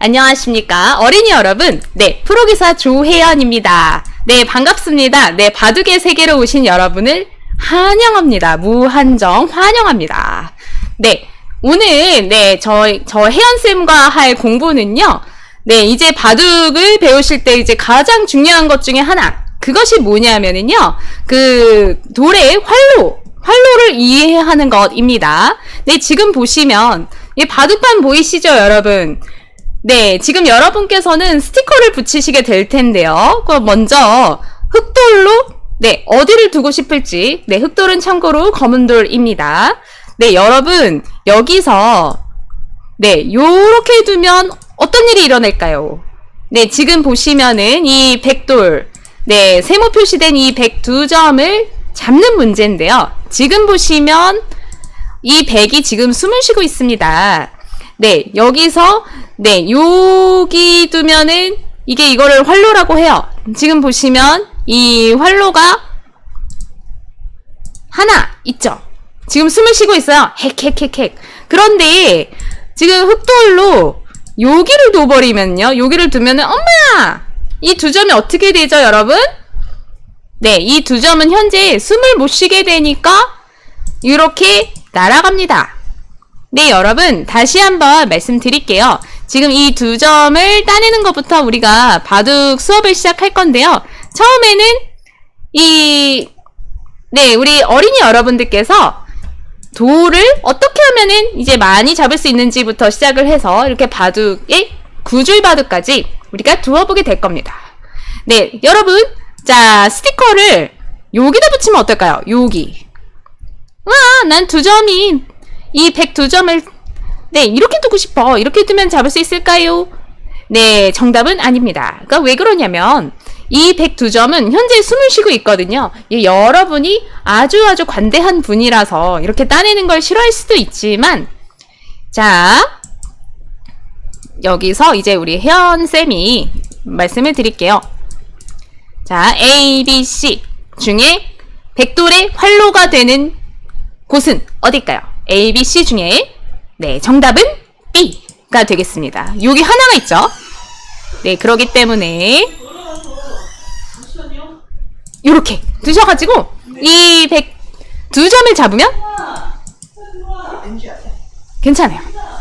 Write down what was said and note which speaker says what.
Speaker 1: 네. 안녕하십니까. 어린이 여러분. 네, 프로기사 조혜연입니다. 네, 반갑습니다. 네, 바둑의 세계로 오신 여러분을 환영합니다. 무한정 환영합니다. 네, 오늘, 네, 저, 저 혜연쌤과 할 공부는요, 네, 이제 바둑을 배우실 때 이제 가장 중요한 것 중에 하나. 그것이 뭐냐면은요, 그, 돌의 활로, 활로를 이해하는 것입니다. 네, 지금 보시면, 이 바둑판 보이시죠, 여러분? 네, 지금 여러분께서는 스티커를 붙이시게 될 텐데요. 그럼 먼저 흑돌로 네, 어디를 두고 싶을지. 네, 흑돌은 참고로 검은 돌입니다. 네, 여러분 여기서 네, 요렇게 두면 어떤 일이 일어날까요? 네, 지금 보시면은 이 백돌 네, 세모 표시된 이 102점을 잡는 문제인데요. 지금 보시면 이 백이 지금 숨을 쉬고 있습니다. 네, 여기서 네, 여기 두면은 이게 이거를 활로라고 해요. 지금 보시면 이 활로가 하나 있죠. 지금 숨을 쉬고 있어요. 핵핵핵핵. 그런데 지금 흑돌로 여기를 둬버리면요. 여기를 두면은 엄마! 이 두 점이 어떻게 되죠, 여러분? 네, 이 두 점은 현재 숨을 못 쉬게 되니까 이렇게 날아갑니다. 네, 여러분, 다시 한번 말씀드릴게요. 지금 이 두 점을 따내는 것부터 우리가 바둑 수업을 시작할 건데요. 처음에는 이, 네, 우리 어린이 여러분들께서 돌을 어떻게 하면은 이제 많이 잡을 수 있는지부터 시작을 해서 이렇게 바둑의 구줄 바둑까지 우리가 두어보게 될 겁니다. 네, 여러분, 자, 스티커를 여기다 붙이면 어떨까요? 여기. 와, 난 두 점이 이 102점을 네, 이렇게 두고 싶어. 이렇게 두면 잡을 수 있을까요? 네, 정답은 아닙니다. 그러니까 왜 그러냐면 이 102점은 현재 숨을 쉬고 있거든요. 이 여러분이 아주 아주 관대한 분이라서 이렇게 따내는 걸 싫어할 수도 있지만 자, 여기서 이제 우리 혜연 쌤이 말씀을 드릴게요. 자, A, B, C 중에 백돌의 활로가 되는 곳은 어딜까요? A, B, C 중에 네 정답은 B가 되겠습니다. 여기 하나가 있죠. 네 그러기 때문에 이렇게 두셔가지고 이백두 점을 잡으면 괜찮아요.